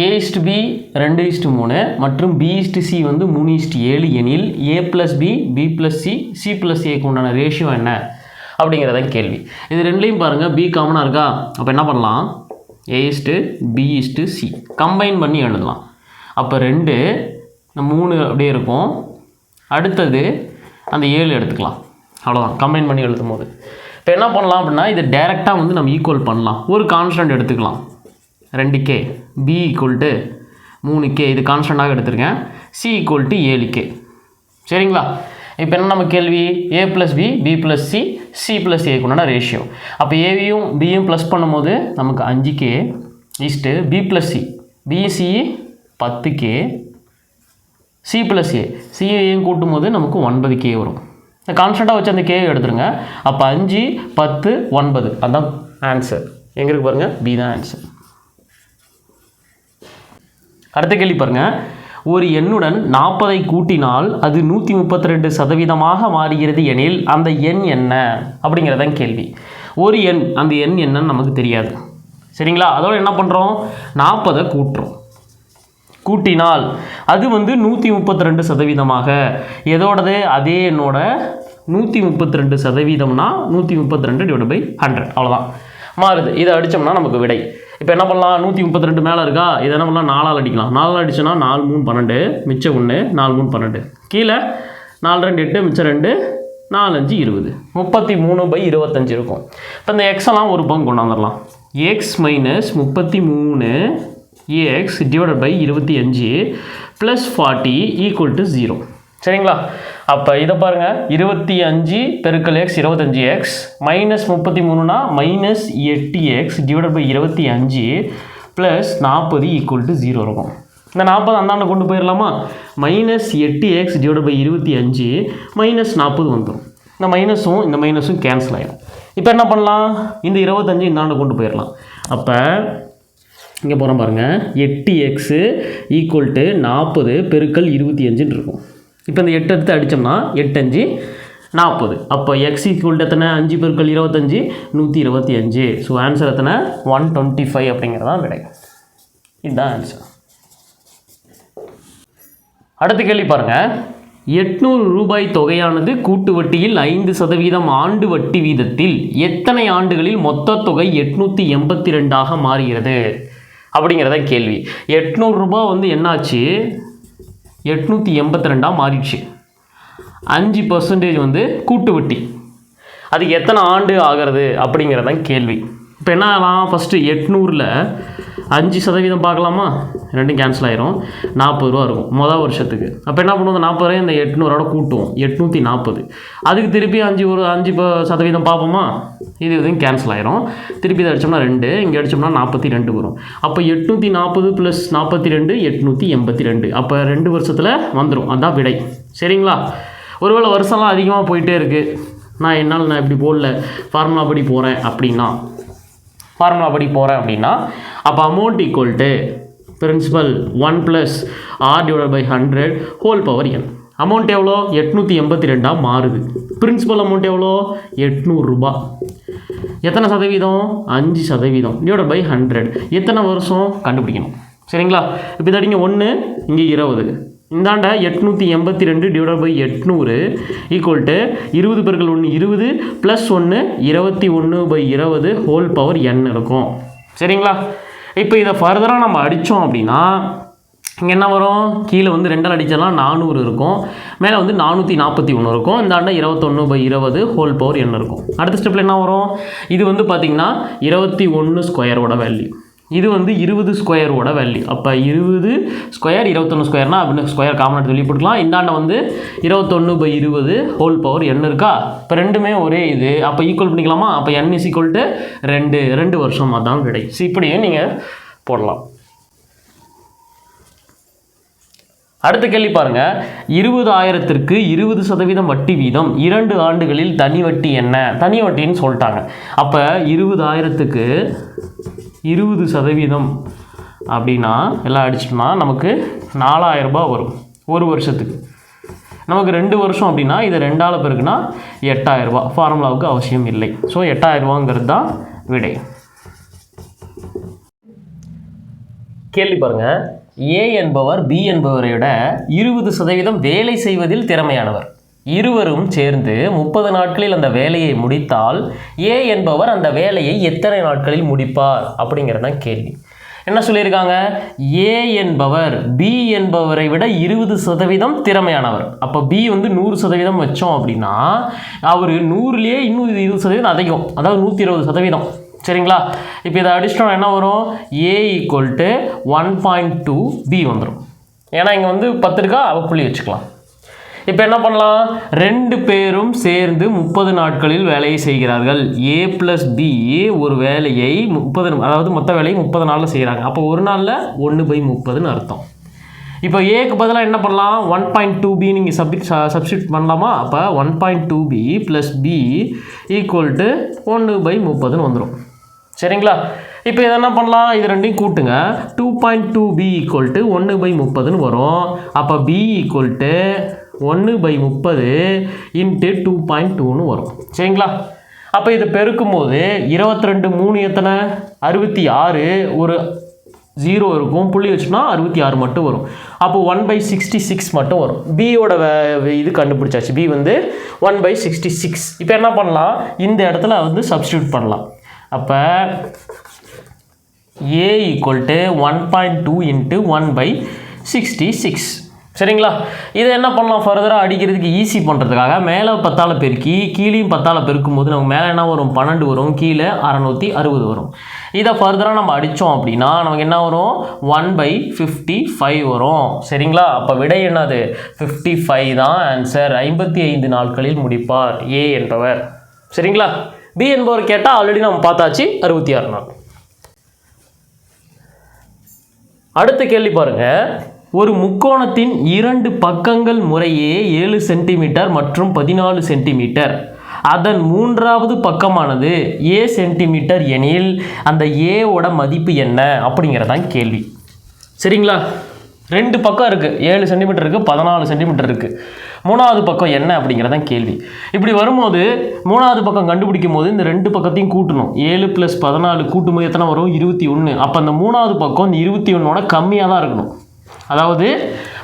ஏ இஸ்ட் B ரெண்டு is to மூணு மற்றும் பி இஸ்டு சி வந்து மூணு இஸ்டு ஏழு எனில் A plus B B plus C C plus ஏக்கு உண்டான ரேஷியோ என்ன? அப்படிங்கிறத கேள்வி. இது ரெண்டுலேயும் பாருங்கள் பி காமனாக இருக்கா? அப்போ என்ன பண்ணலாம்? A is to B is to C combine பண்ணி எழுதலாம். அப்போ ரெண்டு மூணு அப்படியே இருக்கும். அடுத்தது அந்த ஏழு எடுத்துக்கலாம். அவ்வளோதான் கம்பைன் பண்ணி எழுதும் போது. இப்போ என்ன பண்ணலாம் அப்படின்னா இதை டேரெக்டாக வந்து நம்ம ஈக்குவல் பண்ணலாம். ஒரு கான்ஸ்டன்ட் எடுத்துக்கலாம். ரெண்டு கே பி ஈக்குவல் டு மூணு கே இது கான்ஸ்டண்ட்டாக எடுத்திருக்கேன். சி ஈக்குவல் டு ஏழு கே சரிங்களா? இப்போ என்ன நம்ம கேள்வி? A plus B B plus C C plus ஏக்குண்டான ratio அப்போ ஏவியும் பியும் ப்ளஸ் பண்ணும்போது நமக்கு அஞ்சு K is to B plus C BC பத்து கே சி ப்ளஸ் ஏ சிஏயும் கூட்டும் போது நமக்கு ஒன்பது கே வரும். இந்த கான்ஸ்டண்ட்டாக வச்சு அந்த கே எடுத்துருங்க. அப்போ அஞ்சு பத்து ஒன்பது. அதுதான் ஆன்சர் எங்கே இருக்கு பாருங்கள் பி தான் ஆன்சர் அடுத்த கேள்வி பாருங்க. ஒரு எண்ணுடன் நாற்பதை கூட்டினால் அது நூற்றி முப்பத்தி ரெண்டு சதவீதமாக மாறுகிறது எனில் அந்த எண் என்ன? அப்படிங்கிறதான் கேள்வி. ஒரு எண் அந்த எண் என்னன்னு நமக்கு தெரியாது. சரிங்களா? அதோட என்ன பண்ணுறோம் நாற்பதை கூட்டுறோம். கூட்டினால் அது வந்து நூற்றி முப்பத்தி ரெண்டு சதவீதமாக. எதோடது? அதே எண்ணோட நூற்றி முப்பத்தி ரெண்டு சதவீதம்னா நூற்றி முப்பத்தி ரெண்டு டிவைட் பை ஹண்ட்ரட் அவ்வளோதான் மாறுது. இதை அடித்தோம்னா நமக்கு விடை. இப்போ என்ன பண்ணலாம்? நூற்றி முப்பத்தி ரெண்டு மேலே இருக்கா? இதை என்ன பண்ணலாம்? நாலால் அடிக்கலாம். நாலால் அடிச்சோன்னா நாலு மூணு பன்னெண்டு மிச்சம் ஒன்று நாலு மூணு பன்னெண்டு. கீழே நாலு ரெண்டு எட்டு மிச்சம் ரெண்டு நாலஞ்சு இருபது. முப்பத்தி மூணு பை இருபத்தஞ்சு இருக்கும். இப்போ இந்த எக்ஸ் எல்லாம் ஒரு பங்கு கொண்டாந்துடலாம். எக்ஸ் மைனஸ் முப்பத்தி மூணு ஏஎக்ஸ் டிவைடட் பை இருபத்தி அஞ்சு plus forty equal to zero சரிங்களா? அப்போ இதை பாருங்கள் இருபத்தி அஞ்சு பெருக்கல் எக்ஸ் இருபத்தஞ்சி எக்ஸ் மைனஸ் முப்பத்தி மூணுனா மைனஸ் எட்டு எக்ஸ் டிவைட் பை இருபத்தி அஞ்சு ப்ளஸ் நாற்பது ஈக்குவல் டு ஜீரோ இருக்கும். இந்த நாற்பது அந்தாண்ட கொண்டு போயிடலாமா மைனஸ் எட்டு எக்ஸ் டிவைட் பை இருபத்தி அஞ்சு மைனஸ் நாற்பது வந்துடும் இந்த மைனஸும் இந்த மைனஸும் கேன்சல் ஆகிடும் இப்போ என்ன பண்ணலாம்? இந்த இருபத்தஞ்சு இந்தாண்ட கொண்டு போயிடலாம் அப்போ இங்கே போகிறோம் பாருங்கள் எட்டு எக்ஸு ஈக்குவல் டு நாற்பது பெருக்கல் இருபத்தி அஞ்சுன்னு இருக்கும். இப்போ இந்த எட்டு எடுத்து அடித்தோம்னா எட்டு அஞ்சு நாற்பது. அப்போ எக்ஸ் ஈக்குவல் எத்தனை? அஞ்சு பெருக்கள் இருபத்தஞ்சி நூற்றி இருபத்தி அஞ்சு. ஸோ ஆன்சர் எத்தனை? ஒன் டுவெண்ட்டி ஃபைவ் அப்படிங்கிறதான் விடை. இதுதான் ஆன்சர் அடுத்த கேள்வி பாருங்கள் எட்நூறு ரூபாய் தொகையானது கூட்டு வட்டியில் ஐந்து சதவீதம் ஆண்டு வட்டி வீதத்தில் எத்தனை ஆண்டுகளில் மொத்த தொகை எட்நூற்றி எண்பத்தி ரெண்டாக மாறுகிறது? அப்படிங்கிறத கேள்வி. எட்நூறு ரூபாய் வந்து என்னாச்சு? எட்நூற்றி எண்பத்தி ரெண்டாக மாறிடுச்சு. அஞ்சு பர்சன்டேஜ் வந்து கூட்டு வட்டி அது எத்தனை ஆண்டு ஆகிறது அப்படிங்கிறதான் கேள்வி. இப்போ என்ன ஆகலாம் ஃபஸ்ட்டு எட்நூறில் அஞ்சு சதவீதம் பார்க்கலாமா? ரெண்டும் கேன்சல் ஆயிரும். நாற்பது ரூபா இருக்கும். மொதல் வருஷத்துக்கு. அப்போ என்ன பண்ணுவோம்? நாற்பது ரூபாய் இந்த எட்நூறோட கூட்டுவோம். எட்நூற்றி நாற்பது. அதுக்கு திருப்பி அஞ்சு ஒரு அஞ்சு ப- சதவீதம் பார்ப்போமா? இது இதுவும் கேன்சல் ஆயிரும். திருப்பி இதை அடிச்சோம்னா ரெண்டு இங்கே அடிச்சோம்னா நாற்பத்தி ரெண்டு வரும். அப்போ எட்நூற்றி நாற்பது ப்ளஸ் நாற்பத்தி ரெண்டு எட்நூற்றி எண்பத்தி ரெண்டு. அப்போ ரெண்டு வருஷத்தில் வந்துடும் அதான் விடை. சரிங்களா? ஒருவேளை வருஷம்லாம் அதிகமாக போயிட்டே இருக்குது நான் என்னால் நான் இப்படி போடல. ஃபார்முலா படி போகிறேன் அப்படின்னா. ஃபார்முலா படி போகிறேன் அப்படின்னா அப்போ amount equal to principal one plus R divide by hundred whole power N amount எவ்வளோ? எட்நூற்றி எண்பத்தி ரெண்டாக மாறுது. பிரின்சிபல் அமௌண்ட் எவ்வளோ? எட்நூறுரூபா எத்தனை சதவீதம்? அஞ்சு சதவீதம். டிவைட் பை ஹண்ட்ரட் எத்தனை வருஷம்? கண்டுபிடிக்கணும். சரிங்களா? இப்போ இதடிங்க ஒன்று இங்கே இருபது. இந்தாண்ட எட்நூற்றி எண்பத்தி ரெண்டு டிவைட் பை எட்நூறு ஈக்குவல் டு இருபது பெருக்கள் ஒன்று இருபது ப்ளஸ் ஒன்று இருபத்தி ஒன்று பை இருபது ஹோல் பவர் என் இருக்கும். சரிங்களா? இப்போ இதை ஃபர்தராக நம்ம அடித்தோம் அப்படின்னா இங்கே என்ன வரும்? கீழே வந்து ரெண்டால் அடிச்சலாம் நானூறு இருக்கும். மேலே வந்து நானூற்றி நாற்பத்தி ஒன்று இருக்கும். இந்த ஆண்டை இருபத்தொன்று பை இருபது ஹோல் பவர் என்ன இருக்கும். அடுத்த ஸ்டெப்பில் என்ன வரும்? இது வந்து பார்த்திங்கன்னா இருபத்தி ஒன்று ஸ்கொயரோட வேல்யூ இது வந்து இருபது ஸ்கொயரோட வேல்யூ அப்போ இருபது ஸ்கொயர் இருபத்தொன்று ஸ்கொயர்னா அப்படின்னு ஸ்கொயர் காமன் எடுத்து வெளியே போட்டுக்கலாம். இந்தாண்ட வந்து இருபத்தொன்று பை இருபது ஹோல் பவர் எண் இருக்கா? இப்போ ரெண்டுமே ஒரே இது. அப்போ ஈக்குவல் பண்ணிக்கலாமா? அப்போ என் இஸ் ஈக்குவல் டு ரெண்டு. ரெண்டு வருஷம் அதான் விடை. ஸோ இப்படியும் நீங்கள் போடலாம். அடுத்த கேள்வி பாருங்க. இருபதாயிரத்திற்கு இருபது சதவீதம் வட்டி வீதம் இரண்டு ஆண்டுகளில் தனி வட்டி என்ன? தனி வட்டின்னு சொல்லிட்டாங்க. அப்போ இருபதாயிரத்துக்கு இருபது சதவீதம் அப்படின்னா எல்லாம் அடிச்சிட்டோம்னா நமக்கு நாலாயிரம் ரூபாய் வரும் ஒரு வருஷத்துக்கு. நமக்கு ரெண்டு வருஷம் அப்படின்னா இது ரெண்டால் பிறகுனா எட்டாயிரம் ரூபாய். ஃபார்முலாவுக்கு அவசியம் இல்லை. ஸோ எட்டாயிரரூபாங்கிறது தான் விடை. கேள்வி பாருங்கள் ஏ என்பவர் பி என்பவரை விட இருபது சதவீதம் வேலை செய்வதில் திறமையானவர். இருவரும் சேர்ந்து முப்பது நாட்களில் அந்த வேலையை முடித்தால் ஏ என்பவர் அந்த வேலையை எத்தனை நாட்களில் முடிப்பார்? அப்படிங்கிறது தான் கேள்வி. என்ன சொல்லியிருக்காங்க? ஏ என்பவர் பி என்பவரை விட இருபது சதவீதம் திறமையானவர். அப்போ பி வந்து நூறு சதவீதம் வச்சோம் அப்படின்னா அவர் நூறுலேயே இன்னும் இருபது சதவீதம் அதிகம். அதாவது நூற்றி இருபது சதவீதம். சரிங்களா? இப்போ இதை அடிச்சிட்டோம் என்ன வரும்? A equal to one point two B வந்துடும் ஏன்னா இங்கே வந்து பத்து இருக்கா? அவள் புள்ளி வச்சுக்கலாம். இப்போ என்ன பண்ணலாம்? ரெண்டு பேரும் சேர்ந்து முப்பது நாட்களில் வேலையை செய்கிறார்கள். ஏ ப்ளஸ் பி ஒரு வேலையை முப்பது அதாவது மொத்த வேலையை முப்பது நாளில் செய்கிறாங்க அப்போ ஒரு நாளில் ஒன்று பை முப்பதுன்னு அர்த்தம். இப்போ ஏக்கு பதிலாக என்ன பண்ணலாம்? ஒன் பாயிண்ட் டூ பி நீங்கள் சப்ஜெக்ட் சப்ஸ்டியூட் பண்ணலாமா? அப்போ one point two p plus p equal to ஒன்று பை முப்பதுன்னு வந்துடும் சரிங்களா? இப்போ இதை என்ன பண்ணலாம்? இது ரெண்டையும் கூட்டுங்க. Two point two B equal to ஒன்று பை முப்பதுன்னு வரும். அப்போ பி ஈக்குவல் டு ஒன்று பை முப்பது இன்ட்டு டூ பாயிண்ட் டூன்னு வரும். சரிங்களா? அப்போ இதை பெருக்கும் போது இருபத்தி ரெண்டு மூணு எத்தனை? அறுபத்தி ஆறு. ஒரு ஜீரோ இருக்கும். புள்ளி வச்சோம்னா அறுபத்தி ஆறு மட்டும் வரும். அப்போ ஒன் பை சிக்ஸ்டி சிக்ஸ் மட்டும் வரும். பியோட இது கண்டுபிடிச்சாச்சு. பி வந்து ஒன் பை சிக்ஸ்டி சிக்ஸ் இப்போ என்ன பண்ணலாம்? இந்த இடத்துல வந்து சப்ஸ்டியூட் பண்ணலாம். அப்போ A equal to one point two into one by sixty six சரிங்களா? இதை என்ன பண்ணலாம் ஃபர்தராக அடிக்கிறதுக்கு ஈஸி பண்ணுறதுக்காக மேலே பத்தால் பெருக்கி கீழேயும் பத்தால் பெருக்கும் போது நமக்கு மேலே என்ன வரும்? பன்னெண்டு வரும் கீழே அறநூற்றி அறுபது வரும். இதை ஃபர்தராக நம்ம அடித்தோம் அப்படின்னா நமக்கு என்ன வரும்? ஒன் பை ஃபிஃப்டி ஃபைவ் வரும். சரிங்களா? அப்போ விடை என்னது? ஃபிஃப்டி ஃபைவ் தான் ஆன்சர் ஐம்பத்தி ஐந்து நாட்களில் முடிப்பார். ஏ என்பவர். சரிங்களா? பி என்பவர் கேட்டால் ஆல்ரெடி நம்ம பார்த்தாச்சு அறுபத்தி ஆறு நாள். அடுத்த கேள்வி பாருங்கள் ஒரு முக்கோணத்தின் இரண்டு பக்கங்கள் முறையே ஏழு சென்டிமீட்டர் மற்றும் பதினாலு சென்டிமீட்டர். அதன் மூன்றாவது பக்கமானது ஏ சென்டிமீட்டர் எனில் அந்த ஏவோட மதிப்பு என்ன அப்படிங்கிறதான் கேள்வி. சரிங்களா? ரெண்டு பக்கம் இருக்குது ஏழு சென்டிமீட்டர் இருக்குது பதினாலு சென்டிமீட்டர் இருக்குது மூணாவது பக்கம் என்ன அப்படிங்கிறதான் கேள்வி. இப்படி வரும்போது மூணாவது பக்கம் கண்டுபிடிக்கும் போது இந்த ரெண்டு பக்கத்தையும் கூட்டணும். ஏழு ப்ளஸ் பதினாலு கூட்டும்போது எத்தனை வரும்? இருபத்தி ஒன்று அப்போ அந்த மூணாவது பக்கம் இந்த இருபத்தி ஒன்றோட கம்மியாக தான் இருக்கணும். அதாவது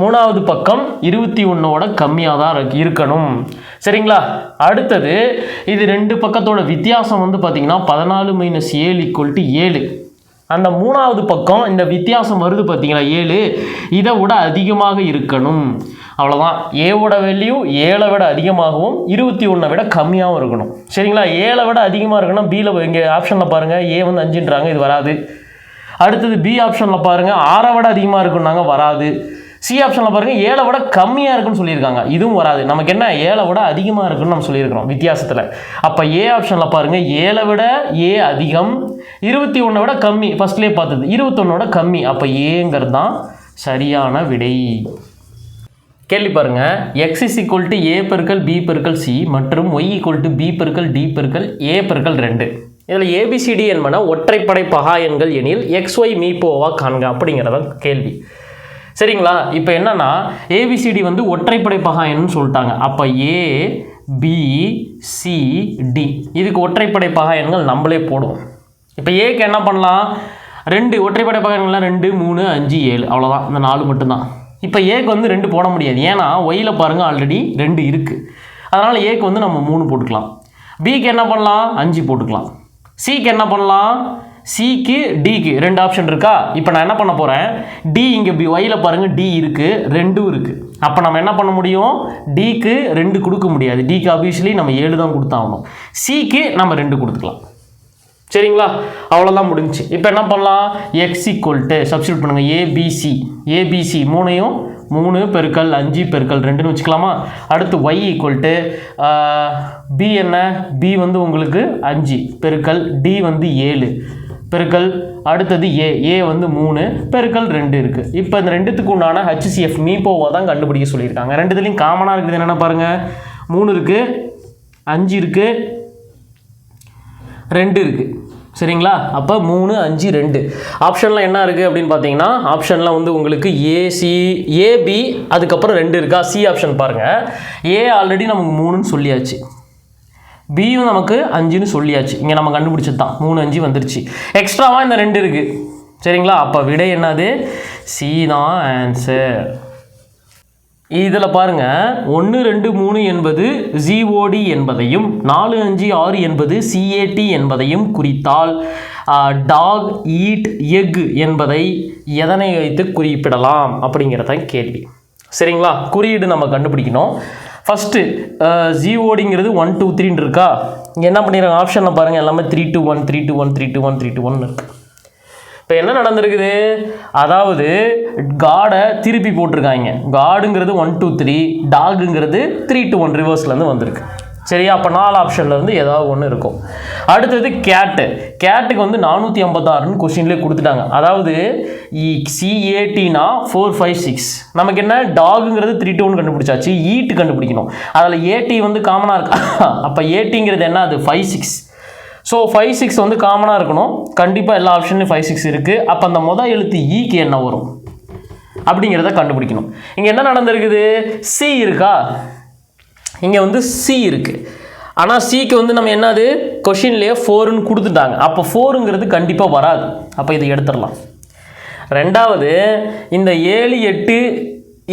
மூணாவது பக்கம் இருபத்தி ஒன்றோட கம்மியாக தான் இருக்கணும். சரிங்களா? அடுத்தது இது ரெண்டு பக்கத்தோட வித்தியாசம் வந்து பார்த்திங்கன்னா பதினாலு மைனஸ் ஏழு ஈக்குவல் டு ஏழு. அந்த மூணாவது பக்கம் இந்த வித்தியாசம் வருது பார்த்தீங்களா ஏழு. இதை விட அதிகமாக இருக்கணும். அவ்வளோதான் ஏவோட வேல்யூ ஏழை விட அதிகமாகவும் இருபத்தி ஒன்றை விட கம்மியாகவும் இருக்கணும். சரிங்களா? ஏழை விட அதிகமாக இருக்கணும் பியில் இங்கே ஆப்ஷனில் பாருங்கள் ஏ வந்து அஞ்சுன்றாங்க இது வராது. அடுத்தது பி ஆப்ஷனில் பாருங்கள் ஆறை விட அதிகமாக இருக்குன்னாங்க வராது. சி ஆப்ஷனில் பாருங்கள் ஏழை விட கம்மியாக இருக்குன்னு சொல்லியிருக்காங்க. இதுவும் வராது. நமக்கு என்ன? ஏழை விட அதிகமாக இருக்குன்னு நம்ம சொல்லியிருக்கிறோம் வித்தியாசத்தில். அப்போ ஏ ஆப்ஷனில் பாருங்கள் ஏழை விட ஏ அதிகம் இருபத்தி ஒன்றை விட கம்மி. ஃபஸ்ட்லேயே பார்த்தது இருபத்தொன்னோட கம்மி. அப்போ ஏங்கிறது தான் சரியான விடை. கேள்வி பாருங்க X is equal to A பெருக்கல் பி பெருக்கல் சி மற்றும் ஒய் ஈக்குவல் டு பி பெருக்கல் டி பெருக்கல் ஏ பெருக்கல் ரெண்டு. இதில் ஏபிசிடி என்பன ஒற்றைப்படை பகா எண்கள் எனில் எக்ஸ் ஒய் மீப்போவா காண்க அப்படிங்கிறத கேள்வி. சரிங்களா? இப்போ என்னன்னா ஏபிசிடி வந்து ஒற்றைப்படை பகா எண்ணுன்னு சொல்லிட்டாங்க. அப்போ ஏ பி சி டி இதுக்கு ஒற்றைப்படை பகா எண்கள் நம்மளே போடுவோம். இப்போ ஏக்கு என்ன பண்ணலாம்? ரெண்டு ஒற்றைப்படை பகா எண்கள்லாம் ரெண்டு மூணு அஞ்சு ஏழு. அவ்வளோதான் இந்த நாலு மட்டும்தான். இப்போ ஏக்கு வந்து ரெண்டு போட முடியாது. ஏன்னா ஒய்யில் பாருங்கள் ஆல்ரெடி ரெண்டு இருக்குது அதனால் ஏக்கு வந்து நம்ம மூணு போட்டுக்கலாம். பிக்கு என்ன பண்ணலாம்? அஞ்சு போட்டுக்கலாம். சிக்கு என்ன பண்ணலாம்? சிக்கு டிக்கு ரெண்டு ஆப்ஷன் இருக்கா? இப்போ நான் என்ன பண்ண போகிறேன் டி இங்கே இப்படி ஒயில் பாருங்கள் டி இருக்குது ரெண்டும் இருக்குது அப்போ நம்ம என்ன பண்ண முடியும்? டிக்கு ரெண்டு கொடுக்க முடியாது. டிக்கு ஆப்வியஸ்லி நம்ம ஏழு தான் கொடுத்தாகணும். சிக்கு நம்ம ரெண்டு கொடுத்துக்கலாம். சரிங்களா? அவ்வளோதான் முடிஞ்சுச்சு. இப்போ என்ன பண்ணலாம்? எக்ஸ் ஈக்குவல் டு சப்ஸ்டியூட் பண்ணுங்கள் ஏபிசி ஏபிசி மூணையும் மூணு பெருக்கல் அஞ்சு பெருக்கல் ரெண்டுன்னு வச்சுக்கலாமா? அடுத்து ஒய் ஈக்குவல் டு பி என்ன? பி வந்து உங்களுக்கு அஞ்சு பெருக்கல் டி வந்து ஏழு பெருக்கல் அடுத்தது ஏ ஏ வந்து மூணு பெருக்கல் ரெண்டு இருக்குது இப்போ இந்த ரெண்டுத்துக்கு உண்டான ஹச்சிசிஎஃப் மீப்போவை தான் கண்டுபிடிக்க சொல்லியிருக்காங்க. ரெண்டுத்துலேயும் காமனாக இருக்குது என்னென்ன பாருங்கள் மூணு இருக்குது அஞ்சு இருக்குது ரெண்டு இருக்குது சரிங்களா? அப்போ மூணு அஞ்சு ரெண்டு. ஆப்ஷனில் என்ன இருக்குது அப்படின்னு பார்த்தீங்கன்னா ஆப்ஷனில் வந்து உங்களுக்கு ஏசி ஏபி அதுக்கப்புறம் ரெண்டு இருக்கா? சி ஆப்ஷன் பாருங்கள் ஏ ஆல்ரெடி நமக்கு மூணுன்னு சொல்லியாச்சு. பியும் நமக்கு அஞ்சுன்னு சொல்லியாச்சு. இங்கே நம்ம கண்டுபிடிச்சது தான் மூணு அஞ்சு வந்துருச்சு. எக்ஸ்ட்ராவாக இந்த ரெண்டு இருக்குது சரிங்களா? அப்போ விடை என்னது? சி தான் ஆன்சர் இதில் பாருங்கள் ஒன்று ரெண்டு மூணு என்பது ஜிஓடி என்பதையும் நாலு அஞ்சு ஆறு என்பது சிஏடி என்பதையும் குறித்தால் டாக் ஈட் எக் என்பதை எதனை வைத்து குறிப்பிடலாம் அப்படிங்கிறத கேள்வி. சரிங்களா? குறியீடு நம்ம கண்டுபிடிக்கணும். ஃபஸ்ட்டு ஜிஓடிங்கிறது ஒன் டூ த்ரீன்னு இருக்கா? என்ன பண்ணிடுறாங்க ஆப்ஷனில் பாருங்கள் எல்லாமே three two one three two one three two one three two one இருக்குது இப்போ என்ன நடந்திருக்குது? அதாவது காடை திருப்பி போட்டிருக்காங்க. காடுங்கிறது ஒன் டூ த்ரீ டாகுங்கிறது த்ரீ டு ஒன் ரிவர்ஸ்லேருந்து வந்திருக்கு. சரியா? அப்போ நாலு ஆப்ஷன்லேருந்து ஏதாவது ஒன்று இருக்கும். அடுத்தது கேட்டு கேட்டுக்கு வந்து நானூற்றி ஐம்பத்தாறுன்னு கொஸ்டின்லேயே கொடுத்துட்டாங்க. அதாவது சிஏடினா ஃபோர் ஃபைவ் சிக்ஸ் நமக்கு என்ன? டாகுங்கிறது த்ரீ டூ ஒன் கண்டுபிடிச்சாச்சு. ஈட்டு கண்டுபிடிக்கணும். அதில் ஏடி வந்து காமனாக இருக்கா? அப்போ ஏடிங்கிறது என்ன? அது five six so five six வந்து காமனாக இருக்கணும். கண்டிப்பாக எல்லா ஆப்ஷன்லையும் ஃபைவ் சிக்ஸ் இருக்குது அப்போ அந்த மொதல் எழுத்து e ஈக்கு என்ன வரும்? அப்படிங்கிறத கண்டுபிடிக்கணும். இங்கே என்ன நடந்திருக்குது? சி இருக்கா? இங்கே வந்து சி இருக்குது ஆனால் சிக்கு வந்து நம்ம என்னது? கொஷின்லேயே ஃபோருன்னு கொடுத்துட்டாங்க. அப்போ ஃபோருங்கிறது கண்டிப்பாக வராது. அப்போ இதை எடுத்துடலாம். ரெண்டாவது இந்த ஏழு எட்டு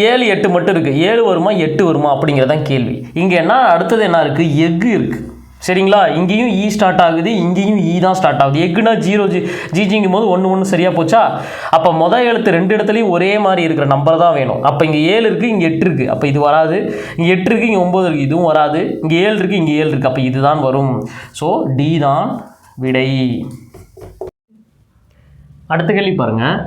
ஏழு எட்டு மட்டும் இருக்குது ஏழு வருமா எட்டு வருமா அப்படிங்கிறதான் கேள்வி. இங்கே என்ன அடுத்தது என்ன இருக்குது எஃகு இருக்குது சரிங்களா? இங்கேயும் e இ ஸ்டார்ட் ஆகுது இங்கேயும் இ தான் ஸ்டார்ட் ஆகுது. எக்குனா ஜீரோ ஜி ஜிஜிங்கும் போது ஒன்று ஒன்று சரியாக போச்சா? அப்போ மொதல் எழுத்து ரெண்டு இடத்துலையும் ஒரே மாதிரி இருக்கிற நம்பர் தான் வேணும். அப்போ இங்கே ஏழு இருக்குது இங்கே எட்டு இருக்குது அப்போ இது வராது. இங்கே எட்டு இருக்குது இங்கே ஒம்பது இருக்குது இதுவும் வராது. இங்கே ஏழு இருக்குது இங்கே ஏழு இருக்குது அப்போ இதுதான் வரும். ஸோ டி தான் விடை. அடுத்த கேள்வி பாருங்கள்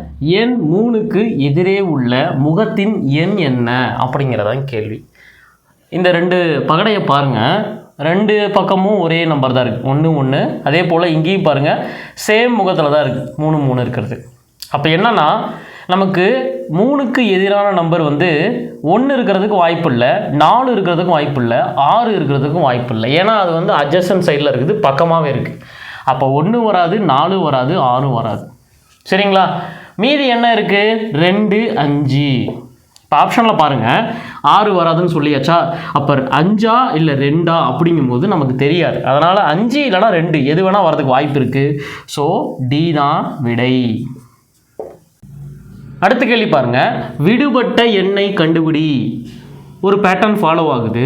எண் மூணுக்கு எதிரே உள்ள முகத்தின் எண் என்ன? அப்படிங்கிறதான் கேள்வி. இந்த ரெண்டு பகடையை பாருங்கள் ரெண்டு பக்கமும் ஒரே நம்பர் தான் இருக்குது ஒன்று ஒன்று அதே போல் இங்கேயும் பாருங்கள் சேம் முகத்தில் தான் இருக்குது மூணு மூணு இருக்கிறது. அப்போ என்னென்னா நமக்கு மூணுக்கு எதிரான நம்பர் வந்து ஒன்று இருக்கிறதுக்கு வாய்ப்பு இல்லை நாலு இருக்கிறதுக்கும் வாய்ப்பு இல்லை ஆறு இருக்கிறதுக்கும் வாய்ப்பு இல்லை. ஏன்னா அது வந்து அட்ஜஸ்டன் சைடில் இருக்குது பக்கமாகவே இருக்குது அப்போ ஒன்று வராது நாலு வராது ஆறும் வராது. சரிங்களா? மீதி என்ன இருக்குது ரெண்டு அஞ்சு. இப்போ ஆப்ஷனில் பாருங்கள் ஆறு வராதுன்னு சொல்லியாச்சா? அப்போ அஞ்சா இல்லை ரெண்டா அப்படிங்கும்போது நமக்கு தெரியாது. அதனால் அஞ்சு இல்லைனா ரெண்டு. எது வேணால் வரதுக்கு வாய்ப்பு இருக்குது ஸோ டி தான் விடை. அடுத்த கேள்வி பாருங்க. விடுபட்ட எண்ணை கண்டுபிடி. ஒரு பேட்டர்ன் ஃபாலோ ஆகுது.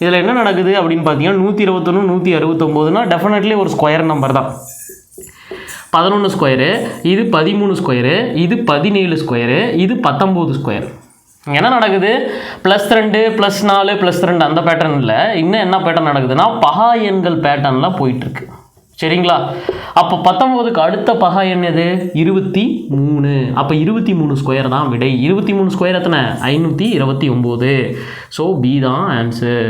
இதில் என்ன நடக்குது அப்படின்னு பார்த்தீங்கன்னா நூற்றி இருபத்தொன்று நூற்றி அறுபத்தொம்போதுனா டெஃபினெட்லி ஒரு ஸ்கொயர் நம்பர் தான். பதினொன்று ஸ்கொயரு இது பதிமூணு ஸ்கொயரு இது பதினேழு ஸ்கொயரு இது பத்தொம்போது ஸ்கொயர் என்ன நடக்குது? ப்ளஸ் ரெண்டு ப்ளஸ் நாலு ப்ளஸ் ரெண்டு அந்த பேட்டர்ன் இல்லை. இன்னும் என்ன பேட்டர்ன் நடக்குதுன்னா பகா எண்கள் பேட்டர்னெலாம் போயிட்டுருக்கு. சரிங்களா? அப்போ பத்தொம்போதுக்கு அடுத்த பகா எண் எது? இருபத்தி மூணு. அப்போ இருபத்தி மூணு ஸ்கொயர் தான் விடை. இருபத்தி மூணு ஸ்கொயர் எத்தனை? ஐநூற்றி இருபத்தி ஒம்பது. ஸோ பி தான் ஆன்சர்